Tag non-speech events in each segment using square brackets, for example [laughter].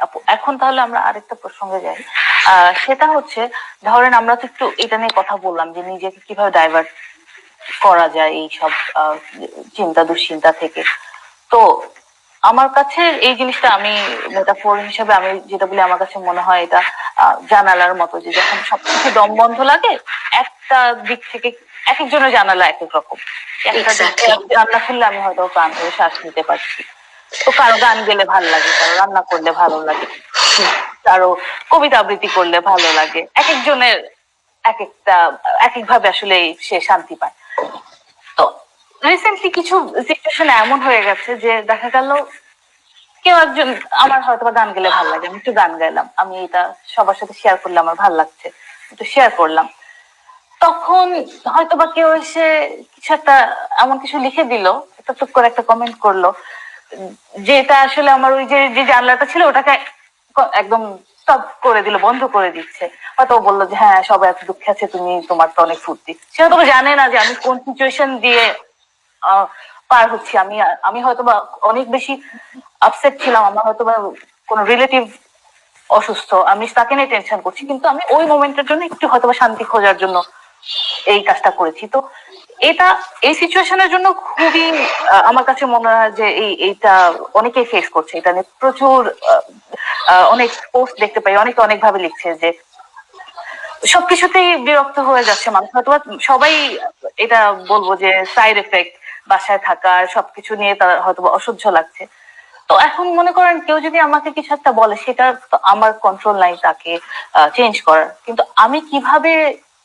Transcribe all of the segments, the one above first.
আপু এখন তাহলে আমরা আরেকটা প্রসঙ্গে যাই। সেটা হচ্ছে ধরেন আমরা তো একটু এটা নিয়ে কথা বললাম যে নিজেকে কীভাবে ডাইভার্ট করা যায় এই সব চিন্তা দুশ্চিন্তা থেকে। তো আমার কাছে এই জিনিসটা আমি মেটাফোর হিসেবে আমি যেটা বলি আমার কাছে মনে হয় এটা আহ, জানালার মতো যে যখন সবকিছু দম বন্ধ লাগে একটা দিক থেকে এক একজনের জানালা এক এক রকম। একটা জানলা খুললে আমি হয়তো প্রাণ করে শ্বাস নিতে পারছি। তো কারও গান গেলে ভালো লাগে কারও রান্না করলে ভালো লাগে। কারও কবিতা আবৃত্তি করলে ভালো লাগে। এক একজনের এক একটা এক একভাবে আসলে সে শান্তি পায়। তো রিসেন্টলি কিছু সিচুয়েশন এমন হয়ে গেছে যে দেখা গেল কেউ একজন আমার হয়তো গান গেলে ভালো লাগে, আমি একটু গান গাইলাম। আমি এটা সবার সাথে শেয়ার করলে আমার ভালো লাগছে, একটু শেয়ার করলাম। তখন হয়তো বা কেউ এসে কিছু একটা, এমন কিছু লিখে দিল, একটা টুক করে একটা কমেন্ট করল। যেটা আসলে আমার ওই যে যে জানলাটা ছিল, ওটাকে একদম স্টপ করে দিল, বন্ধ করে দিচ্ছে। হয়তো ও বলল যে হ্যাঁ সবাই এত দুঃখে আছে, তুমি, তোমার তো অনেক ফুর্তি। সে হয়তো জানে না যে আমি কোন সিচুয়েশন দিয়ে পার হচ্ছি। আমি আমি হয়তো বা অনেক বেশি আপসেট ছিলাম, আমার হয়তো বা কোনো রিলেটিভ অসুস্থ। আমি তাকে নিয়ে টেনশন করছি, কিন্তু আমি ওই মোমেন্টের জন্য একটু হয়তো বা শান্তি খোঁজার জন্য এই কাজটা করেছি। তো এটা, এই সিচুয়েশনের জন্য খুবই আমার কাছে মনে হয় যে এই, এইটা অনেকেই ফেস করছে। এটা নিয়ে প্রচুর অনেক পোস্ট দেখতে পাই, অনেকে অনেক ভাবে লিখছে যে সবকিছুতেই বিরক্ত হয়ে যাচ্ছে মানুষ। হয়তো সবাই এটা বলব যে সাইড এফেক্ট বাসায় থাকার সবকিছু নিয়ে তার হয়তো অসহ্য লাগছে। তো এখন মনে করেন কেউ যদি আমাকে কিছু একটা বলে, সেটা আমার কন্ট্রোল নাই তাকে চেঞ্জ করার। কিন্তু আমি কীভাবে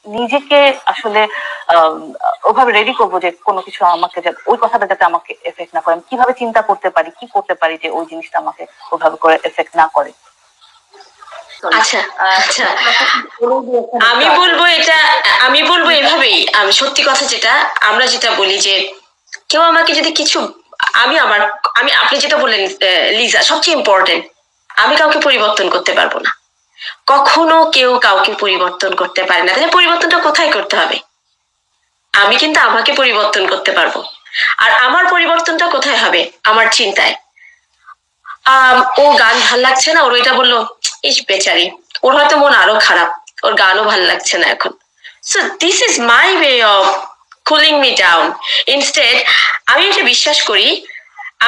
নিজেকে আসলে ওভাবে রেডি করব যে কোনো কিছু আমাকে ওই কথাটা যাতে আমাকে এফেক্ট না করে। আমি কীভাবে চিন্তা করতে পারি, কি করতে পারি যে ওই জিনিসটা আমাকে ওভাবে করে এফেক্ট না করে? আচ্ছা আচ্ছা। আমি বলব এটা, আমি বলব এভাবেই। আমি সত্যি কথা যেটা, আমরা যেটা বলি যে, কেউ আমাকে যদি কিছু, আমি আমার, আমি, আপনি যেটা বললেন লিজা সবচেয়ে ইম্পর্টেন্ট আমি কাউকে পরিবর্তন করতে পারব না। কখনো কেউ কাউকে পরিবর্তন করতে পারে না। তাহলে পরিবর্তনটা কোথায় করতে হবে? আমি কিন্তু আমাকে পরিবর্তন করতে পারব। আর আমার পরিবর্তনটা কোথায় হবে? আমার চিন্তায়। ও গান ভালো লাগছে না? ওর ওইটা বলল, ইস বেচারি, ওর হয়তো মন আরও খারাপ। ওর গানও ভালো লাগছে না এখন। So this is my way of cooling me down instead আমি এটা বিশ্বাস করি,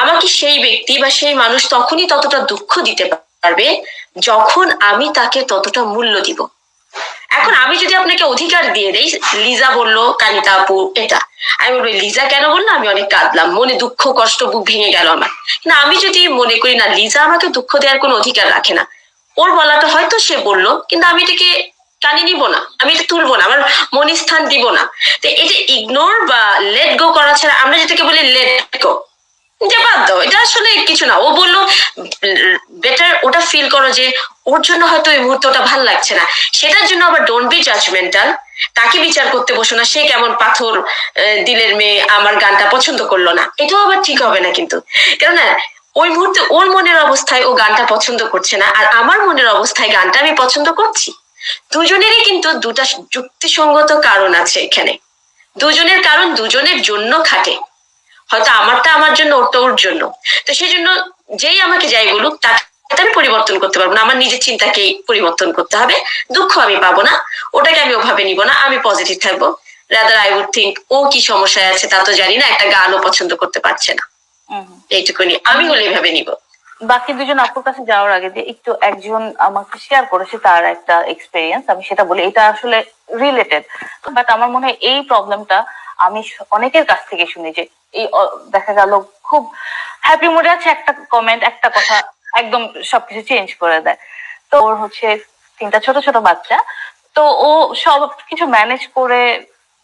আমাকে সেই ব্যক্তি বা সেই মানুষ তখনই ততটা দুঃখ দিতে পারবে যখন আমি তাকে ততটা মূল্য দিব। এখন আমি যদি আপনাকে অধিকার দিয়ে দেই, লিজা বলল কানিতা আপু, এটা। আমি বলব, লিজা কেন বলল? আমি অনেক কাঁদলাম। মনে দুঃখ, কষ্ট, বুক ভেঙে গেল আমার। কিন্তু আমি যদি মনে করি, না, লিজা আমাকে দুঃখ দেওয়ার কোনো অধিকার রাখে না। ওর বলাটা হয়তো সে বলল, কিন্তু আমি এটাকে কানে নিব না। আমি এটা তুলবো না, আমার মনে স্থান দিব না। তো এটা ইগনোর বা লেট গো করা ছাড়া আমরা যেটাকে বলি লেট গো যে বাদ দাও, এটা আসলে কিছু না। ও বলল বেটার ওটা ফিল করো যে, ওর জন্য হয়তো এই মুহূর্তে ওটা ভালো লাগছে না। সেটার জন্য আবার ডোন্ট বি জাজমেন্টাল তাকে বিচার করতে বসো না, সে কেমন পাথর দিলের মেয়ে আমার গানটা পছন্দ করল না। এটাও আবার ঠিক হবে না কিন্তু। কেননা, ওই মুহূর্তে ওর মনের অবস্থায় ও গানটা পছন্দ করছে না, আর আমার মনের অবস্থায় গানটা আমি পছন্দ করছি। দুজনেরই কিন্তু দুটা যুক্তিসঙ্গত কারণ আছে এখানে। দুজনের কারণ দুজনের জন্য খাটে। হয়তো আমারটা আমার জন্য ওরটা ওর জন্য। তো সেই জন্য যেই আমাকে যাই বলুক তাকে আমি পরিবর্তন করতে পারব না। আমার নিজের চিন্তাকেই পরিবর্তন করতে হবে। দুঃখ আমি পাবো না। ওটাকে আমি ওভাবে নিব না। আমি পজিটিভ থাকব। রাদার আই উড থিঙ্ক ও কি সমস্যায় আছে তা তো জানি না। একটা গানও পছন্দ করতে পারছে না। এইটুকুনি আমি হলে এভাবে নিব। বাকি দুজন আপুর কাছে যাওয়ার আগে যে একটু একজন আমাকে শেয়ার করেছে তার একটা এক্সপেরিয়েন্স আমি সেটা বলি। এটা আসলে রিলেটেড বাট আমার মনে হয় এই প্রবলেমটা আমি অনেকের কাছ থেকে শুনি যে দেখা গেল খুব হ্যাপি মুডে আছে একটা কমেন্ট একটা কথা একদম সবকিছু চেঞ্জ করে দেয়। তো ওর হচ্ছে তিনটা ছোট ছোট বাচ্চা। তো ও সব কিছু ম্যানেজ করে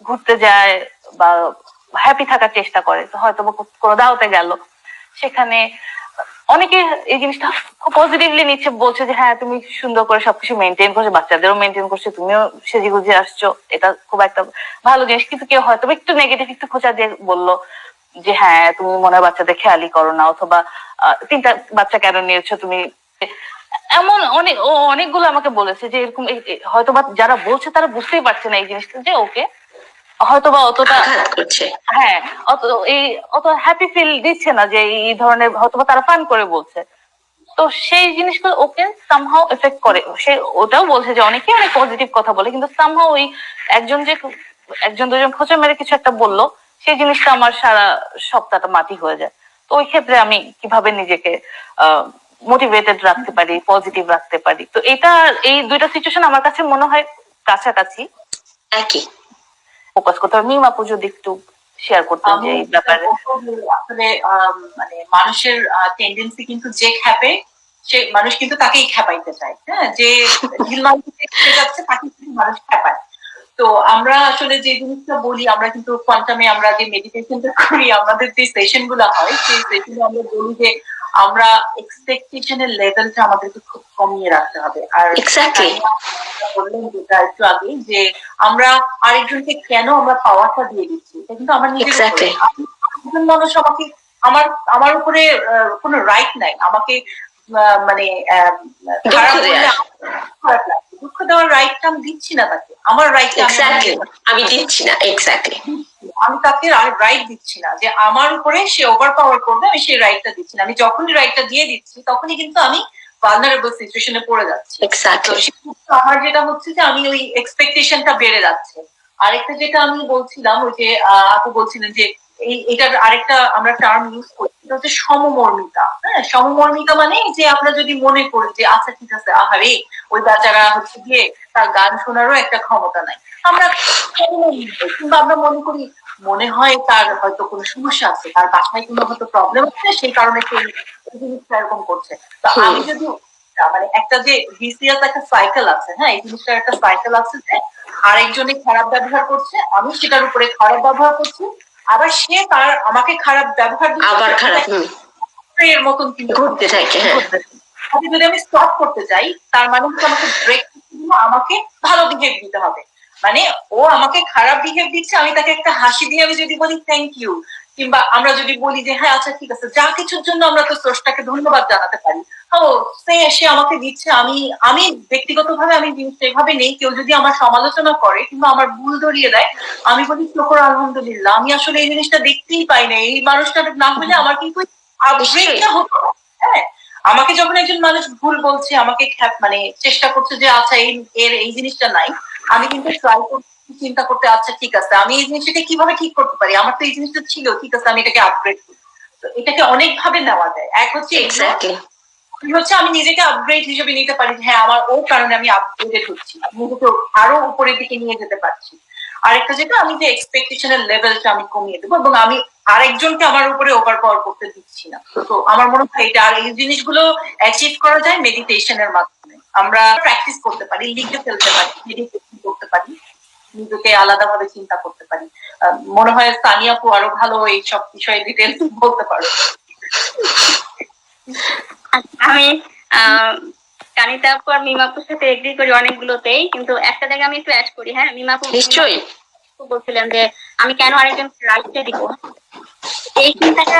ঘুরতে যায় বা হ্যাপি থাকার চেষ্টা করে। তো হয়তো কোনো দাওতে গেল। সেখানে অনেকে এই জিনিসটা খুব পজিটিভলি নিচ্ছে, বলছে যে হ্যাঁ তুমি সুন্দর করে সবকিছু মেনটেন করছ, বাচ্চাদেরও মেনটেন করছ, তুমিও সেজে গুজে আসছো। এটা খুব একটা ভালো জিনিস। কিন্তু কেউ হয়তো একটু নেগেটিভ একটু খোঁচা দিয়ে বলল যে হ্যাঁ তুমি মনে হয় বাচ্চাদের খেয়ালই করো না অথবা তিনটা বাচ্চা কেন নিয়েছো তুমি? এমন অনেক ও অনেকগুলো আমাকে বলেছে যে এরকম এই- হয়তোবা যারা বলছে তারা বুঝতেই পারছে না এই জিনিসটা যে ওকে হয়তোবা অতটা হ্যাঁ অত এই অত হ্যাপি ফিল দিচ্ছে না যে এই ধরনের হয়তোবা তারা ফান করে বলছে। তো সেই জিনিসগুলো ওকে সামহাও এফেক্ট করে। সে ওটাও বলছে যে অনেকে অনেক পজিটিভ কথা বলে কিন্তু সামহাও ওই একজন যে একজন দুজন খোঁচা মেরে কিছু একটা বলল সেই জিনিসটা আমার সারা সপ্তাহটা মাটি হয়ে যায়। তো ওই ক্ষেত্রে আমি কীভাবে নিজেকে মোটিভেটেড রাখতে পারি পজিটিভ রাখতে পারি? তো এটা এই দুইটা সিচুয়েশন আমার কাছে মনে হয় কাছাকাছি। একই। ফোকাস করতে হবে। মিমা আপু যদি একটু শেয়ার করতেন যে এই ব্যাপারে। আসলে মানে মানুষের টেন্ডেন্সি কিন্তু যে খ্যাপে সে মানুষ কিন্তু তাকেই খ্যাপাইতে চায়। হ্যাঁ? যে [laughs] ঢিল মারতে যাচ্ছে তাকে কিন্তু মানুষ খ্যাপায় তো আমরা আসলে যে জিনিসটা বলি আমরা কিন্তু কোয়ান্টামে আমরা যে মেডিটেশনটা করি আমাদের যে সেশনগুলো হয় সেই সেশনে আমরা বলি যে আমরা এক্সপেকটেশনের লেভেলটা আমাদেরকে খুব কমিয়ে রাখতে হবে। আর. বললেন যেটা একটু আগে যে আমরা আরেকজনকে কেন আমরা পাওয়ারটা দিয়ে দিচ্ছি এটা কিন্তু আমার নিজের মানুষ আমাকে আমার আমার উপরে কোনো রাইট নাই। আমাকে মানে দুঃখ দেওয়ার রাইটটা আমি দিচ্ছি না তাকে। আমার রাইটটা আমি দিচ্ছি না। এক্স্যাক্টলি আমি তাকে রাইট দিচ্ছি না। যে আমার উপরে সে ওভার পাওয়ার করবে আমি সেই রাইটটা দিচ্ছি না। আমি যখনই রাইটটা দিয়ে দিচ্ছি তখনই কিন্তু আমি ভালনারেবল সিচুয়েশনে পড়ে যাচ্ছি। আমার যেটা হচ্ছে যে আমি ওই এক্সপেকটেশনটা বেড়ে যাচ্ছে। আরেকটা যেটা আমি বলছিলাম ওই যে আহ, আপু বলছিলেন যে এটার আরেকটা আমরা টার্ম ইউজ করি। সেটা হচ্ছে সমমর্মিতা। হ্যাঁ সমমর্মিতা মানে যে আমরা যদি মনে করি যে আচ্ছা ঠিক আছে আহারে ওই বেচারা হচ্ছে গিয়ে তার গান শোনারও একটা ক্ষমতা নাই। আমরা কিংবা আমরা মনে করি মনে হয় তার হয়তো কোনো সমস্যা আছে তার বাসায় কোনো হয়তো প্রবলেম আছে সেই কারণে সেই জিনিসটা এরকম করছে। তো আমি যদি মানে একটা যে ভিসিএস একটা সাইকেল আছে হ্যাঁ এই জিনিসটার একটা সাইকেল আছে যে আরেকজনে খারাপ ব্যবহার করছে আমি সেটার উপরে খারাপ ব্যবহার করছি আবার সে তার আমাকে খারাপ ব্যবহার আবার খারাপ এর মতন কিন্তু ঘুরতে থাকে হ্যাঁ। তাকে যদি আমি স্টপ করতে চাই তার মানে হচ্ছে আমাকে ব্রেক আমাকে ভালো বিহেভ দিতে হবে। মানে ও আমাকে খারাপ বিহেভ দিচ্ছে আমি তাকে একটা হাসি দিয়ে আমি যদি বলি থ্যাংক ইউ কিংবা আমরা যদি বলি যে হ্যাঁ আচ্ছা ঠিক আছে যা কিছুর জন্য আমরা তো স্রষ্টাকে ধন্যবাদ জানাতে পারি। ও সে সে আমাকে দিচ্ছে আমি আমি ব্যক্তিগতভাবে আমি জিনিসটা এভাবে নেই। কেউ যদি আমার সমালোচনা করে কিংবা আমার ভুল ধরিয়ে দেয় আমি বলি শকর আলহামদুলিল্লাহ। আমি আসলে এই জিনিসটা দেখতেই পাই না। এই মানুষটা না হলে আমার কিন্তু হতো হ্যাঁ? আমাকে যখন একজন মানুষ ভুল বলছে আমাকে খ্যাপ মানে চেষ্টা করছে যে আচ্ছা এই এর এই জিনিসটা নাই। আমি কিন্তু ট্রাই করছি চিন্তা করতে আচ্ছা ঠিক আছে আমি এই জিনিসটাকে কীভাবে ঠিক করতে পারি? আমার তো এই জিনিসটা ছিল ঠিক আছে আমি এটাকে আপগ্রেড করি। তো এটাকে অনেক ভাবে নেওয়া যায়। এক হচ্ছে এক্স্যাক্টলি হচ্ছে? আমি নিজেকে আপগ্রেড হিসেবে নিতে পারি। হ্যাঁ আমার ও কারণে আমি আপগ্রেডেড হচ্ছি নিজেকে আরও উপরের দিকে নিয়ে যেতে পারছি। আরেকটা যেটা, আমি যে এক্সপেকটেশনের লেভেলটা আমি কমিয়ে দেবো এবং আমি আরেকজনকে আমার উপরে ওভার পাওয়ার করতে দিচ্ছি না। তো আমার মনে হয় এটা আর এই জিনিসগুলো অ্যাচিভ করা যায় মেডিটেশনের মাধ্যমে। আমরা প্র্যাকটিস করতে পারি, লিখে ফেলতে পারি মেডিটেশন করতে পারি, নিজেকে আলাদাভাবে চিন্তা করতে পারি। মনে হয় সানিয়াপু আরও ভালো এইসব বিষয়ে ডিটেলস বলতে পারো। আমি কানিতা আপু আর মিমাপুর সাথে এগ্রি করি অনেকগুলোতেই কিন্তু একটা জায়গায় আমি একটু অ্যাড করি হ্যাঁ? মিমাপু নিশ্চয়ই। বলছিলেন যে আমি কেন আরেকজন রাইটে দিব? এই চিন্তাটা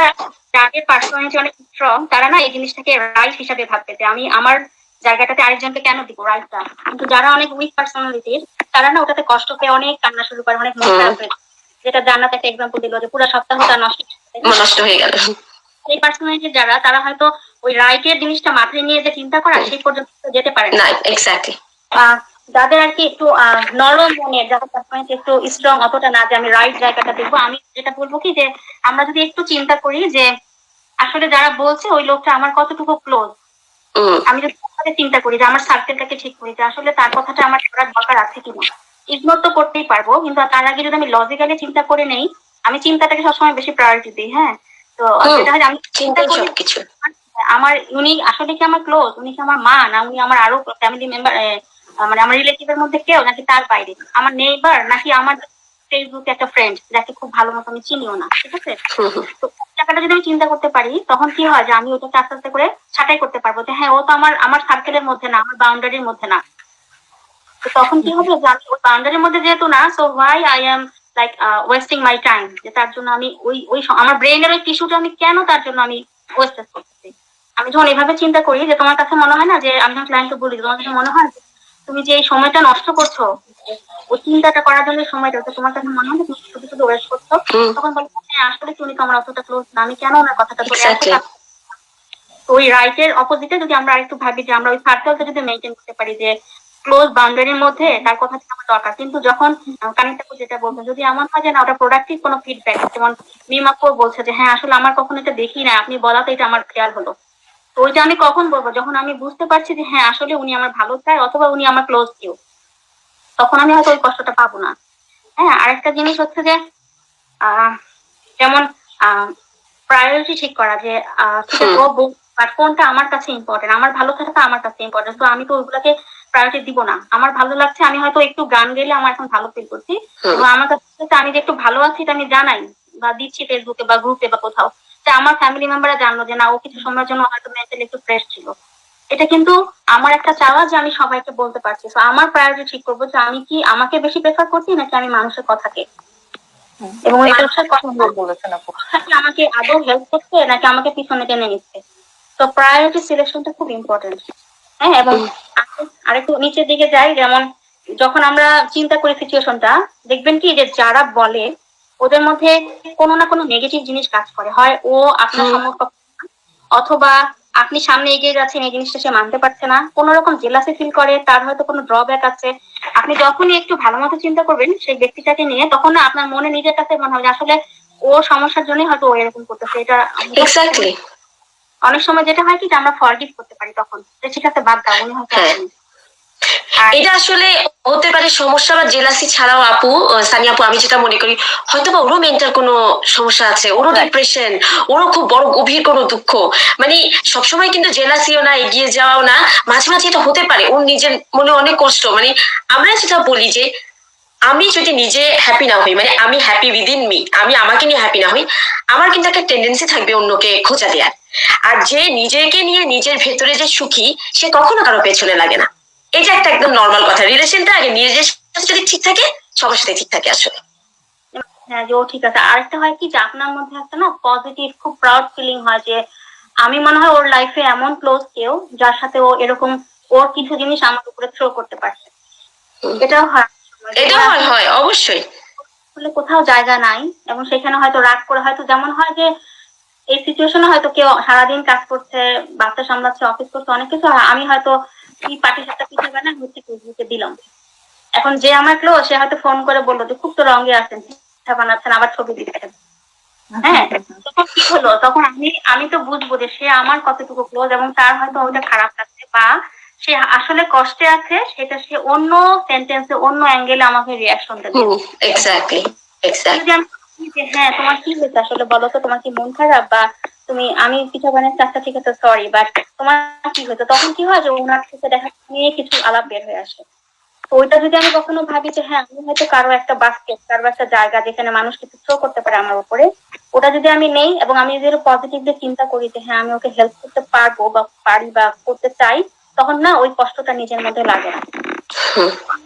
যাদের পার্সোনালিটি অনেক স্ট্রং তারা না এই জিনিসটাকে রাইট হিসাবে ভাববে যে আমি আমার জায়গাটাতে আরেকজনকে কেন দিব রাইটটা কিন্তু যারা অনেক উইক পার্সোনালিটির তারা না ওটাতে কষ্ট পেয়ে অনেক কান্না শুরু করে অনেক মন। খারাপ যেটা জান্নাত একটা এক্সাম্পল দিল যে পুরো সপ্তাহটা নষ্ট নষ্ট হয়ে গেল। সেই পার্সোনালিটি যারা তারা হয়তো ওই রাইটের জিনিসটা মাথায় নিয়ে যে চিন্তা করা সেই পর্যন্ত যেতে পারে না। এক্স্যাক্টলি যাদের আর কি একটু নরম মনের যাদের পার্সোনালিটি একটু স্ট্রং অতটা না যে আমি রাইট জায়গাটা দেখব আমি যেটা বলব কি যে আমরা যদি একটু চিন্তা করি যে আসলে যারা বলছে ওই লোকটা আমার কতটুকু ক্লোজ আমি যদি চিন্তা করি যে আমার সার্কেলটাকে ঠিক করি যে আসলে তার কথাটা আমার করার দরকার আছে কিনা ইগনোর তো করতেই পারব কিন্তু তার আগে যদি আমি লজিক্যালি চিন্তা করে নেই আমি চিন্তাটাকে সবসময় বেশি প্রায়োরিটি দিই হ্যাঁ? তো আমি চিন্তা করি সবকিছু। আমার উনি আসলে কি আমার ক্লোজ উনি কি আমার মা? না উনি আমার আরও ফ্যামিলি মেম্বার মানে আমার রিলেটিভের মধ্যে কেউ? নাকি তার বাইরে? আমার নেইবার নাকি আমার ফেসবুকে একটা ফ্রেন্ড যাকে খুব ভালো মতো আমি চিনিও না ঠিক আছে? তো টাকাটা যদি আমি চিন্তা করতে পারি তখন কি হয় যে আমি ওটাকে আস্তে আস্তে করে ছাঁটাই করতে পারব যে হ্যাঁ ও তো আমার আমার সার্কেলের মধ্যে না আমার বাউন্ডারির মধ্যে না। তো তখন কি হবে যে আমি ওই বাউন্ডারির মধ্যে যেহেতু না so why I am like wasting my time যে তার জন্য আমি ওই ওই আমার ব্রেনের ওই টিস্যুটা আমি কেন তার জন্য আমি ওয়েস্ট করতেছি আমি যখন এভাবে চিন্তা করি যে তোমার কাছে মনে হয় না যে আমি যখন ক্লায়েন্টকে বলি তোমার কাছে মনে হয় তুমি যে এই সময়টা নষ্ট করছ ওই চিন্তাটা করার জন্য সময়টা তো তোমার কাছে মনে হয় না তুমি শুধু শুধু ওয়েস্ট করছ তখন বলি হ্যাঁ আসলে উনি তো আমার অতটা ক্লোজ না আমি কেন ওনার কথাটা বলে. এত ওই রাইটের অপোজিটে যদি আমরা আরেকটু ভাবি যে আমরা ওই সার্কেলটা যদি মেনটেন করতে পারি যে ক্লোজ বাউন্ডারির মধ্যে তার কথা আমার দরকার। কিন্তু যখন কানিতাপু যেটা বলছে যদি এমন হয় যে না ওটা প্রোডাক্টিভ কোনো ফিডব্যাক যেমন মিমাপু বলছে যে হ্যাঁ আসলে আমার কখনো এটা দেখি না আপনি বলাতে এটা আমার খেয়াল হলো। তো ওইটা আমি কখন বলব? যখন আমি বুঝতে পারছি যে হ্যাঁ আসলে উনি আমার ভালো চায় অথবা উনি আমার ক্লোজ কেউ। তখন আমি হয়তো ওই কষ্টটা পাবো না। হ্যাঁ আরেকটা জিনিস হচ্ছে যে আহ, যেমন প্রায়োরিটি ঠিক করা যে আহ, ও বাট কোনটা আমার কাছে ইম্পর্টেন্ট আমার ভালো থাকাটা আমার কাছে ইম্পর্টেন্ট তো আমি তো ওইগুলাকে প্রায়োরিটি দিব না। আমার ভালো লাগছে আমি হয়তো একটু গান গেলে আমার এখন ভালো ফিল করছি। এবং আমার কাছে আমি যে একটু ভালো আছি এটা আমি জানাই বা দিচ্ছি ফেসবুকে বা গ্রুপে বা কোথাও। যে আমার ফ্যামিলি মেম্বাররা জানলো যে না ও কিছু সময়ের জন্য হয়তো মেন্টালি একটু ফ্রেশ ছিল। এটা কিন্তু আমার একটা চাওয়া যে আমি সবাইকে বলতে পারছি। তো আমার প্রায়োরিটি ঠিক করব যে আমি কি আমাকে বেশি প্রেফার করছি নাকি আমি মানুষের কথাকে? এবং মানুষের কথা সুন্দর বলেছেন আপু। আমাকে আদৌ হেল্প করছে নাকি আমাকে পিছনে টেনে নিচ্ছে? তো প্রায়োরিটি সিলেকশনটা খুব ইম্পর্টেন্ট হ্যাঁ এবং আরেকটু- নিচের দিকে যাই যেমন যখন আমরা চিন্তা করি সিচুয়েশনটা দেখবেন কি যে যারা বলে ওদের মধ্যে কোনো না কোনো নেগেটিভ জিনিস কাজ করে। হয় ও আপনার না, অথবা আপনি সামনে এগিয়ে যাচ্ছেন এই জিনিসটা সে মানতে পারছে না। কোন রকম জেলাসি ফিল করে তার হয়তো কোনো ড্রব্যাক আছে। আপনি যখনই একটু ভালো মতো চিন্তা করবেন সেই ব্যক্তিটাকে নিয়ে তখন না আপনার মনে নিজের কাছে মনে হবে আসলে ও সমস্যার জন্যই হয়তো ও এরকম করতেছে। এটা এক্স্যাক্টলি অনেক সময় যেটা হয় কি যে আমরা ফরগিভ করতে পারি তখন। যে ঠিক আছে বাদ দাও উনি হয়তো হ্যাঁ। এটা আসলে হতে পারে সমস্যা বা জেলাসি ছাড়াও আপু সানি আপু আমি যেটা মনে করি হয়তো বা ওরও মেন্টাল কোনো সমস্যা আছে ওরও ডিপ্রেশন ওরও খুব বড় গভীর কোনো দুঃখ। মানে সবসময় কিন্তু জেলাসিও না এগিয়ে যাওয়াও না মাঝে মাঝে এটা হতে পারে ওর নিজের মনে অনেক কষ্ট। মানে আমরা যেটা বলি যে আমি যদি নিজে হ্যাপি না হই মানে আমি হ্যাপি উইদিন মি আমি আমাকে নিয়ে হ্যাপি না হই আমার কিন্তু একটা টেন্ডেন্সি থাকবে অন্যকে খোঁজা দেওয়ার আর যে নিজেকে নিয়ে নিজের ভেতরে যে সুখী সে কখনো কারও পেছনে লাগে না। এটা একটা একদম নর্মাল কথা। রিলেশনটা আগে নিজের সাথে যদি ঠিক থাকে সবার সাথে ঠিক থাকে আসলে। হ্যাঁ যে ও ঠিক আছে। আরেকটা হয় কি যে আপনার মধ্যে একটা না পজিটিভ খুব প্রাউড ফিলিং হয় যে আমি মনে হয় ওর লাইফে এমন ক্লোজ কেউ যার সাথে ও এরকম ওর কিছু জিনিস আমার উপরে থ্রো করতে পারছে। এটাও হয়। এটা হয় হয় অবশ্যই। কোথাও জায়গা নাই এবং সেখানে হয়তো রাগ করে হয়তো যেমন হয় যে এই সিচুয়েশনে হয়তো কেউ সারাদিন কাজ করছে বাচ্চা সামলাচ্ছে অফিস করছে অনেক কিছু আমি হয়তো কি পাটি সাতটা পিঠে বানাই হচ্ছে ফেসবুকে দিলাম। এখন যে আমার ক্লো সে হয়তো ফোন করে বলল যে খুব তো রঙে আছেন পিঠা বানাচ্ছেন আবার ছবি দিচ্ছেন। হ্যাঁ তখন কি হলো? তখন আমি আমি তো বুঝব যে সে আমার কতটুকু ক্লোজ এবং তার হয়তো ওইটা খারাপ লাগছে বা সে আসলে কষ্টে আছে সেটা সে অন্য সেন্টেন্সে অন্য অ্যাঙ্গেলে আমাকে রিয়াকশন দেবে এক্স্যাক্টলি এক্স্যাক্টলি যে হ্যাঁ তোমার কি হয়েছে আসলে বলো তো? তোমার কি মন খারাপ? বা তুমি আমি পিঠা বানাচ্ছি আচ্ছা ঠিক আছে সরি বাট তোমার কি হয়েছে? তখন কি হয় যে ওনার থেকে দেখা নিয়ে কিছু আলাপ বের হয়ে আসে। তো ওইটা যদি আমি কখনো ভাবি যে হ্যাঁ আমি হয়তো কারও একটা বাস্কেট কারও একটা জায়গা যেখানে মানুষ কিছু থ্রো করতে পারে আমার উপরে ওটা যদি আমি নেই এবং আমি যদি পজিটিভলি চিন্তা করি যে হ্যাঁ আমি ওকে হেল্প করতে পারব বা পারি বা করতে চাই তখন না ওই কষ্টটা নিজের মধ্যে লাগে না।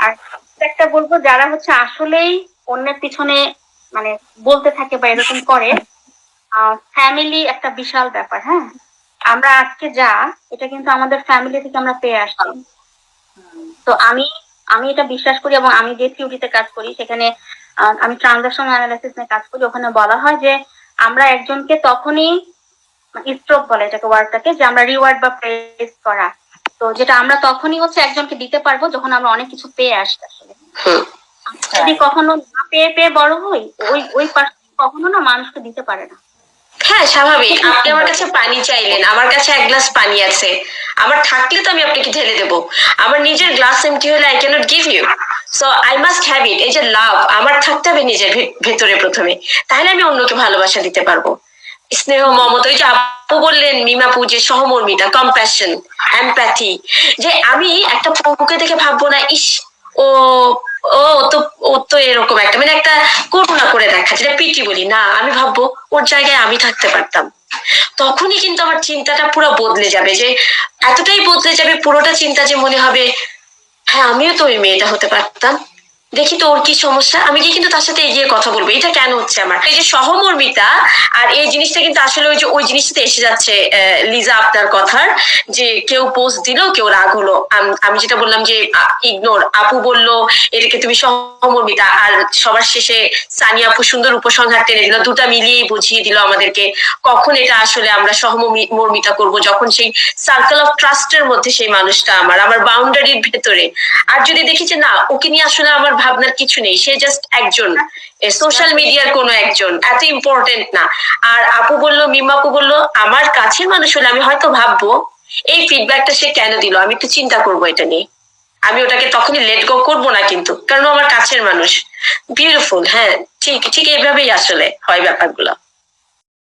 আর একটা বলব যারা হচ্ছে আসলেই অন্যের পিছনে মানে বলতে থাকে বা এরকম করে। ফ্যামিলি একটা বিশাল ব্যাপার হ্যাঁ? আমরা আজকে যা, এটা কিন্তু আমাদের ফ্যামিলি থেকে আমরা পেয়ে আসছি তো আমি আমি এটা বিশ্বাস করি এবং আমি যে থিওরিতে কাজ করি, সেখানে আমি ট্রানজাকশন অ্যানালাইসিস নিয়ে কাজ করি, ওখানে বলা হয় যে আমরা একজনকে তখনই স্ট্রোক বলে এটাকে ওয়ার্ডটাকে যে আমরা রিওয়ার্ড বা প্রেস করা। তো যেটা আমরা তখনই হচ্ছে একজনকে দিতে পারব, যখন আমরা অনেক কিছু পেয়ে আসি আসলে। যদি কখনো না পেয়ে পেয়ে বড় হই ওই ওই পাশে কখনো না মানুষকে দিতে পারে না। হ্যাঁ স্বাভাবিক। আপনি আমার কাছে পানি চাইলেন। আমার কাছে এক গ্লাস পানি আছে। আমার থাকলে তো আমি আপনাকে ঢেলে দেবো। আমার নিজের গ্লাস এমটি হলে I can't give you so I must have it এই যে লাভ আমার থাকতে হবে নিজের ভেতরে প্রথমে। তাহলে আমি অন্যকে ভালোবাসা দিতে পারব। স্নেহ মমতা ওই যে আপু বললেন মিমাপু যে সহমর্মিতা কম্প্যাশন এমপ্যাথি যে আমি একটা পপুকে দেখে ভাববো না ইস ও ও তো ও তো এরকম একটা মানে একটা করুণা করে দেখা যেটা পিটি বলি। না, আমি ভাববো ওর জায়গায় আমি থাকতে পারতাম। তখনই কিন্তু আমার চিন্তাটা পুরো বদলে যাবে যে, এতটাই বদলে যাবে, পুরোটা চিন্তা যে মনে হবে হ্যাঁ আমিও তো ওই মেয়েটা হতে পারতাম। দেখি তো ওর কি সমস্যা? আমি গিয়ে কিন্তু তার সাথে এগিয়ে কথা বলব। এটা কেন হচ্ছে আমার? এই যে সহমর্মিতা আর এই জিনিসটা কিন্তু আসলে ওই যে ওই জিনিসটাতে এসে যাচ্ছে লিজা আপনার কথার, যে কেউ পোস্ট দিল, কেউ রাগ হলো। আমি যেটা বললাম যে ইগনোর আপু বলল এটাকে তুমি সহমর্মিতা আর সবার শেষে সানি আপু সুন্দর উপসংহার টেনে দিল, দুটা মিলিয়েই বুঝিয়ে দিল আমাদেরকে কখন এটা আসলে আমরা সহমর্মিতা করব, যখন সেই সার্কেল অফ ট্রাস্টের মধ্যে সেই মানুষটা আমার আমার বাউন্ডারির ভেতরে। আর যদি দেখি যে না, ওকে নিয়ে আসলে আমার ভাবনার কিছু নেই। সে জাস্ট একজন। সোশ্যাল মিডিয়ার কোনো একজন। এত ইম্পর্টেন্ট না। আর আপু বলল মিমাপু বলল, আমার কাছের মানুষ হলে আমি হয়তো ভাববো, এই ফিডব্যাকটা সে কেন দিল? আমি তো চিন্তা করব এটা নিয়ে। আমি ওটাকে তখনই লেট গো করব না কিন্তু, কারণ আমার কাছের মানুষ। বিউটিফুল হ্যাঁ ঠিক ঠিক এইভাবেই আসলে হয় ব্যাপারগুলো।